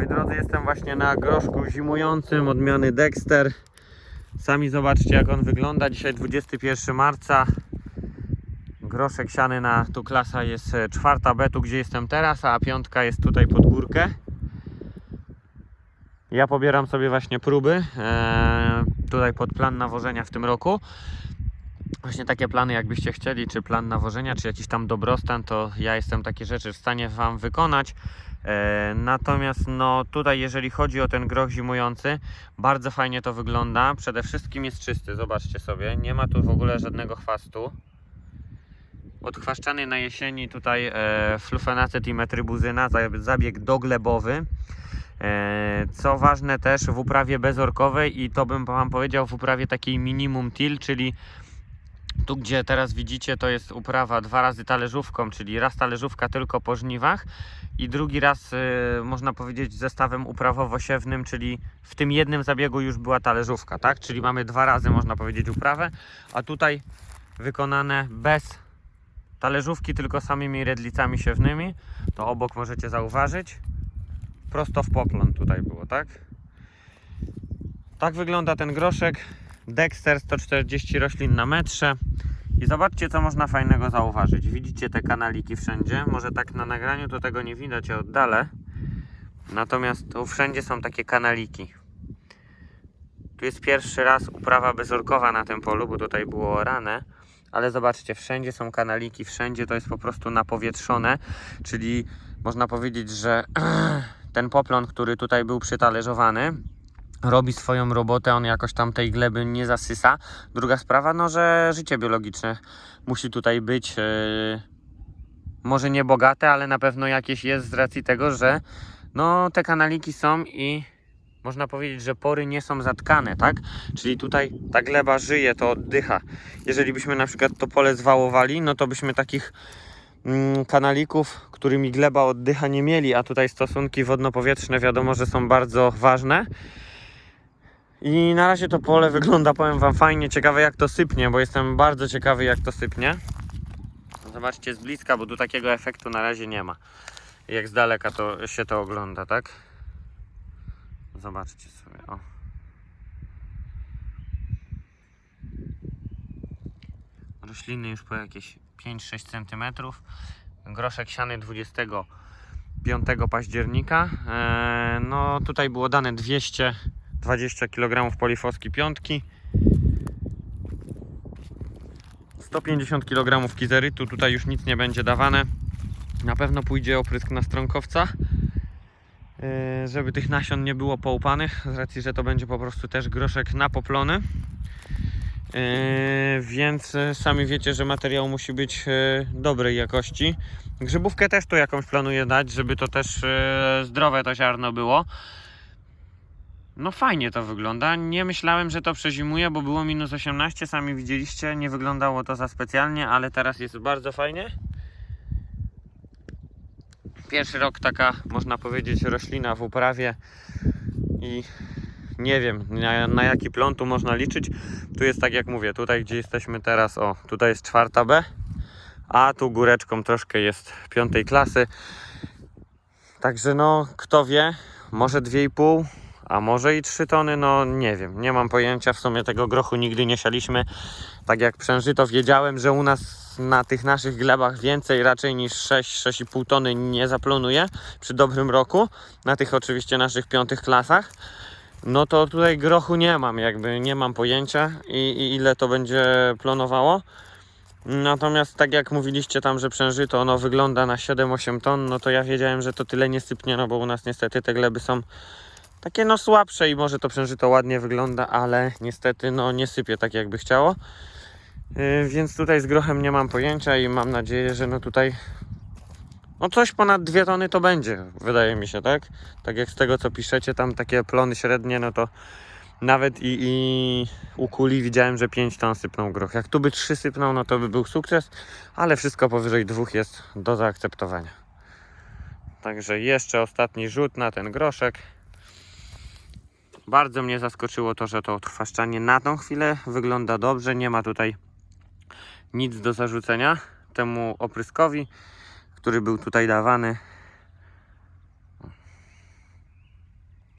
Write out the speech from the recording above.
Moi drodzy, jestem właśnie na groszku zimującym odmiany Dexter. Sami zobaczcie jak on wygląda. Dzisiaj 21 marca. Groszek siany na tu klasa jest e, czwarta B, tu gdzie jestem teraz, a piątka jest tutaj pod górkę. Ja pobieram sobie właśnie próby e, tutaj pod plan nawożenia w tym roku. Właśnie takie plany, jakbyście chcieli, czy plan nawożenia, czy jakiś tam dobrostan, to ja jestem takie rzeczy w stanie Wam wykonać. E, natomiast no tutaj jeżeli chodzi o ten groch zimujący, bardzo fajnie to wygląda. Przede wszystkim jest czysty, zobaczcie sobie, nie ma tu w ogóle żadnego chwastu. Odchwaszczany na jesieni tutaj e, flufenacet i metrybuzyna, za- zabieg doglebowy. E, Co ważne też w uprawie bezorkowej i to bym Wam powiedział w uprawie takiej minimum till, czyli tu gdzie teraz widzicie to jest uprawa dwa razy talerzówką, czyli raz talerzówka tylko po żniwach i drugi raz e, można powiedzieć zestawem uprawowo-siewnym, czyli w tym jednym zabiegu już była talerzówka, tak? Czyli mamy dwa razy można powiedzieć uprawę, a tutaj wykonane bez talerzówki, tylko samymi redlicami siewnymi. To obok możecie zauważyć. Prosto w poplon tutaj było, tak? Tak wygląda ten groszek. Dexter 140 roślin na metrze. I zobaczcie, co można fajnego zauważyć. Widzicie te kanaliki wszędzie. Może tak na nagraniu to tego nie widać, ja oddalę. Natomiast tu wszędzie są takie kanaliki. Tu jest pierwszy raz uprawa bezorkowa na tym polu, bo tutaj było orane. Ale zobaczcie, wszędzie są kanaliki, wszędzie to jest po prostu napowietrzone. Czyli można powiedzieć, że ten poplon, który tutaj był przytależowany, robi swoją robotę, on jakoś tam tej gleby nie zasysa. Druga sprawa, no że życie biologiczne musi tutaj być. Yy, może nie bogate, ale na pewno jakieś jest z racji tego, że no te kanaliki są i można powiedzieć, że pory nie są zatkane, tak? Czyli tutaj ta gleba żyje, to oddycha. Jeżeli byśmy na przykład to pole zwałowali, no to byśmy takich mm, kanalików, którymi gleba oddycha nie mieli, a tutaj stosunki wodno-powietrzne wiadomo, że są bardzo ważne. I na razie to pole wygląda, powiem Wam, fajnie. Ciekawe jak to sypnie, bo jestem bardzo ciekawy jak to sypnie. Zobaczcie z bliska, bo tu takiego efektu na razie nie ma. Jak z daleka to się to ogląda, tak? Zobaczcie sobie, o. Rośliny już po jakieś 5-6 cm. Groszek siany 25 października. Eee, no tutaj było dane 220 kg polifoski piątki. 150 kg kizerytu, tutaj już nic nie będzie dawane. Na pewno pójdzie oprysk na stronkowca, yy, żeby tych nasion nie było poupanych, z racji, że to będzie po prostu też groszek napoplony. Yy, więc yy, sami wiecie, że materiał musi być dobrej jakości. Grzybówkę też tu jakąś planuję dać, żeby to też zdrowe to ziarno było. No fajnie to wygląda. Nie myślałem, że to przezimuje, bo było minus 18, sami widzieliście. Nie wyglądało to za specjalnie, ale teraz jest bardzo fajnie. Pierwszy rok taka, można powiedzieć, roślina w uprawie i nie wiem na, na jaki plon tu można liczyć. Tu jest tak jak mówię, tutaj gdzie jesteśmy teraz, o tutaj jest czwarta B, a tu góreczką troszkę jest piątej klasy. Także no, kto wie, może 2,5 a może i 3 tony, no nie wiem, nie mam pojęcia, w sumie tego grochu nigdy nie sialiśmy. Tak jak przężyto wiedziałem, że u nas na tych naszych glebach więcej raczej niż 6-6,5 tony nie zaplonuje przy dobrym roku, na tych oczywiście naszych piątych klasach. No to tutaj grochu nie mam, jakby nie mam pojęcia i, i ile to będzie plonowało. Natomiast tak jak mówiliście tam, że przężyto ono wygląda na 7-8 ton, no to ja wiedziałem, że to tyle nie sypnie, no bo u nas niestety te gleby są takie no słabsze i może to przężyto ładnie wygląda, ale niestety no nie sypie tak jakby chciało. Yy, więc tutaj z grochem nie mam pojęcia i mam nadzieję, że no tutaj no coś ponad 2 tony to będzie, wydaje mi się, tak? Tak jak z tego co piszecie, tam takie plony średnie, no to nawet i, i u kuli widziałem, że 5 ton sypnął groch. Jak tu by 3 sypnął, no to by był sukces, ale wszystko powyżej dwóch jest do zaakceptowania. Także jeszcze ostatni rzut na ten groszek. Bardzo mnie zaskoczyło to, że to odchwaszczanie na tą chwilę wygląda dobrze. Nie ma tutaj nic do zarzucenia temu opryskowi, który był tutaj dawany.